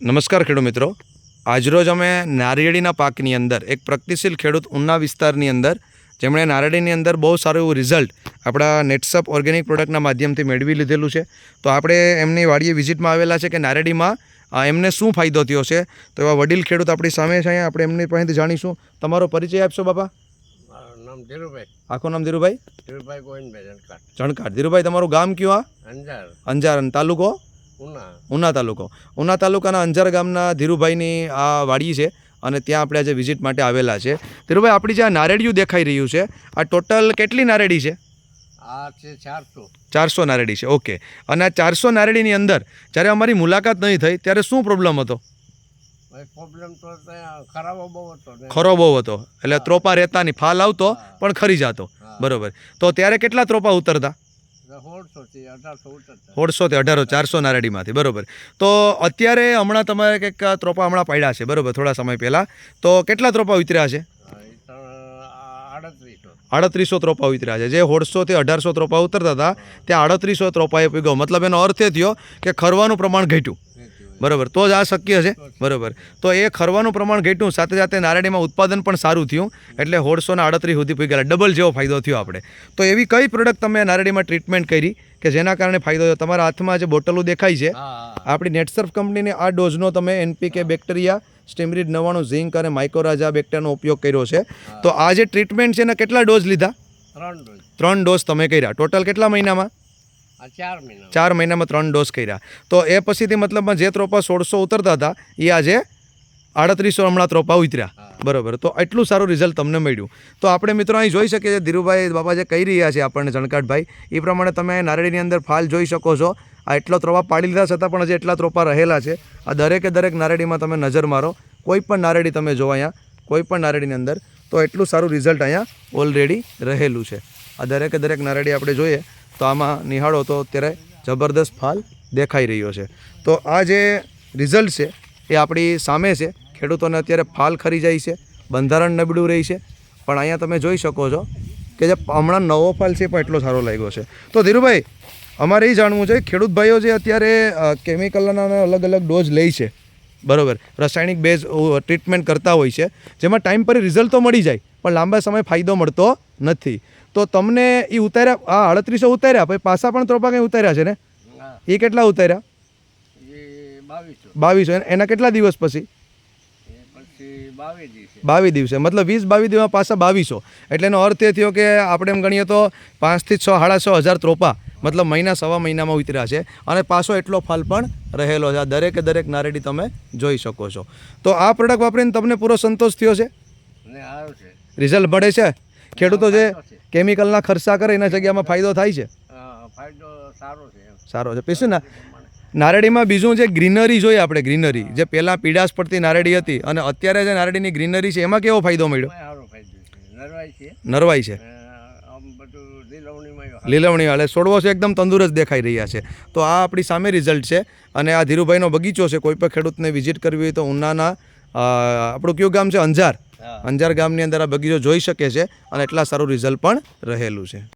નમસ્કાર ખેડૂત મિત્રો. આજરોજ અમે નારિયેળીના પાકની અંદર એક પ્રગતિશીલ ખેડૂત ઉના વિસ્તારની અંદર જેમણે નારિયેળીની અંદર બહુ સારું એવું રિઝલ્ટ આપણા નેટસપ ઓર્ગેનિક પ્રોડક્ટના માધ્યમથી મેળવી લીધેલું છે. તો આપણે એમની વાડીએ વિઝિટમાં આવેલા છે કે નારેડીમાં અ, એમને શું ફાયદો થયો છે? તો એવા વડીલ ખેડૂત આપણી સામે છે અહીંયા આપણે એમની પાસેથી જાણીશું. તમારો પરિચય આપશો બાપા? નામ ધીરુભાઈ. આખું નામ ધીરુભાઈ? ધીરુભાઈ ગોવિંદભાઈ જણકાર. જણકાર. ધીરુભાઈ તમારું ગામ કયું આ? અંજાર. અંજાર. તાલુકો? ઉના? તાલુકો. ઉના તાલુકાના અંજાર ગામના ધીરુભાઈની આ વાડી છે અને ત્યાં આપણે આજે વિઝિટ માટે આવેલા છે. ધીરુભાઈ આપણી જે આ નારેડિયું દેખાઈ રહ્યું છે આ ટોટલ કેટલી નારેડી છે? આ છે ચારસો. ચારસો નારેડી છે ઓકે. અને આ ચારસો નારેડીની અંદર જ્યારે અમારી મુલાકાત નહીં થઈ ત્યારે શું પ્રોબ્લેમ હતો? પ્રોબ્લેમ તો ખરાબો બહુ હતો ખરો બહુ હતો. એટલે ત્રોપા રહેતા નહીં ફાલ આવતો પણ ખરી જતો. બરોબર. તો ત્યારે કેટલા ત્રોપા ઉતરતા? સોળસો થી અઢારસો અઢારો ચારસો નારેડીમાંથી બરોબર. તો અત્યારે હમણાં તમારે કંઈક ત્રોપા હમણાં પડ્યા છે બરોબર થોડા સમય પહેલાં. તો કેટલા ત્રોપા ઉતર્યા છે? આડત્રીસો. ત્રોપા ઉતર્યા છે. જે સોળસોથી અઢારસો ત્રોપા ઉતરતા હતા ત્યાં આડત્રીસો ત્રોપાએ પીગો મતલબ એનો અર્થ એ થયો કે ખરવાનું પ્રમાણ ઘટ્યું. બરોબર. તો જ આ શક્ય છે? બરાબર. તો એ ખરવાનું પ્રમાણ ઘટ્યું. સાથે સાથે નારેડીમાં ઉત્પાદન પણ સારું થયું. એટલે હોળસોના આડત્રીસ સુધી પી ગયા ડબલ જેવો ફાયદો થયો આપણે. તો એવી કઈ પ્રોડક્ટ તમે નારેડીમાં ટ્રીટમેન્ટ કરી કે જેના કારણે ફાયદો થયો? તમારા હાથમાં જે બોટલો દેખાય છે આપણી નેટસર્ફ કંપનીની આ ડોઝનો તમે એનપીકે બેક્ટેરિયા સ્ટીમરીડ નવાણું ઝીંક અને માઇકોરાજા બેક્ટેરિયાનો ઉપયોગ કર્યો છે. તો આ જે ટ્રીટમેન્ટ છે એના કેટલા ડોઝ લીધા? ત્રણ ડોઝ તમે કર્યા. ટોટલ કેટલા મહિનામાં? ચાર ચાર મહિનામાં ત્રણ ડોઝ કર્યા. તો એ પછીથી મતલબમાં જે ત્રોપા સોળસો ઉતરતા હતા એ આજે આડત્રીસો હમણાં ત્રોપા ઉતર્યા. બરાબર બરોબર. તો એટલું સારું રિઝલ્ટ તમને મળ્યું. તો આપણે મિત્રો અહીં જોઈ શકીએ છીએ ધીરુભાઈ બાબા જે કહી રહ્યા છે આપણને જણકાટભાઈ એ પ્રમાણે તમે નારેડીની અંદર ફાલ જોઈ શકો છો. આ એટલો ત્રોપા પાડી લીધા છતાં પણ હજી એટલા ત્રોપા રહેલા છે. આ દરેકે દરેક નારેડીમાં તમે નજર મારો. કોઈ પણ નારેડી તમે જો અહીંયા કોઈ પણ નારેડીની અંદર તો એટલું સારું રિઝલ્ટ અહીંયા ઓલરેડી રહેલું છે. આ દરેકે દરેક નારેડી આપણે જોઈએ. તો આમાં નિહાળો તો અત્યારે જબરદસ્ત ફાલ દેખાઈ રહ્યો છે. તો આ જે રિઝલ્ટ છે, એ આપણી સામે છે. ખેડૂતોને અત્યારે ફાલ ખરી જાય છે, બંધારણ નબળું રહી છે. પણ અહીંયા તમે જોઈ શકો છો કે જે હમણાં નવો ફાલ છે પણ એટલો સારો લાગ્યો છે. તો ધીરુભાઈ, અમારે એ જાણવું છે, ખેડૂત ભાઈઓ જે અત્યારે કેમિકલના અલગ અલગ ડોઝ લે છે, બરાબર, રાસાયણિક બેઝ ટ્રીટમેન્ટ કરતા હોય છે, જેમાં ટાઈમ પર રિઝલ્ટ તો મળી જાય, પણ લાંબા સમય ફાયદો મળતો નથી. તો તમને એ ઉતાર્યા આ અડત્રીસો ઉતાર્યા પછી પાછા પણ ત્રોપા કંઈ ઉતાર્યા છે ને? એ કેટલા ઉતાર્યા? બાવીસો. એના- કેટલા દિવસ પછી? બાવીસ દિવસે. મતલબ વીસ બાવીસ દિવસમાં પાછા બાવીસો. એટલે એનો અર્થ એ થયો કે આપણે એમ ગણીએ તો પાંચથી છ સાડા છ હજાર ત્રોપા મતલબ મહિના સવા મહિનામાં ઉતર્યા છે. અને પાછો એટલો ફાલ પણ રહેલો છે. આ દરેકે દરેક નારેડી તમે જોઈ શકો છો. તો આ પ્રોડક્ટ વાપરીને તમને પૂરો સંતોષ થયો છે? છે. રિઝલ્ટ મળે છે? ખેડૂતો જે કેમિકલના ખર્ચા કરે એના જગ્યામાં ફાયદો થાય છે? ફાયદો સારો છે સારો છે. પીશું ના નારેડીમાં બીજું જે ગ્રીનરી જોઈએ આપણે ગ્રીનરી જે પહેલાં પીડાશ પડતી નારેડી હતી અને અત્યારે જે નારેડીની ગ્રીનરી છે એમાં કેવો ફાયદો મળ્યો? નરવાઈ છે. લીલવણી વાળે છોડવો છે એકદમ તંદુરસ્ત દેખાઈ રહ્યા છે. તો આ આપણી સામે રિઝલ્ટ છે અને આ ધીરુભાઈનો બગીચો છે. કોઈ પણ ખેડૂતને વિઝિટ કરવી હોય તો ઉનાના આપણું કયું ગામ છે? અંજાર. અંજાર ગામની અંદર આ બગીચો જોઈ શકે છે અને એટલા સારું રિઝલ્ટ પણ રહેલું છે.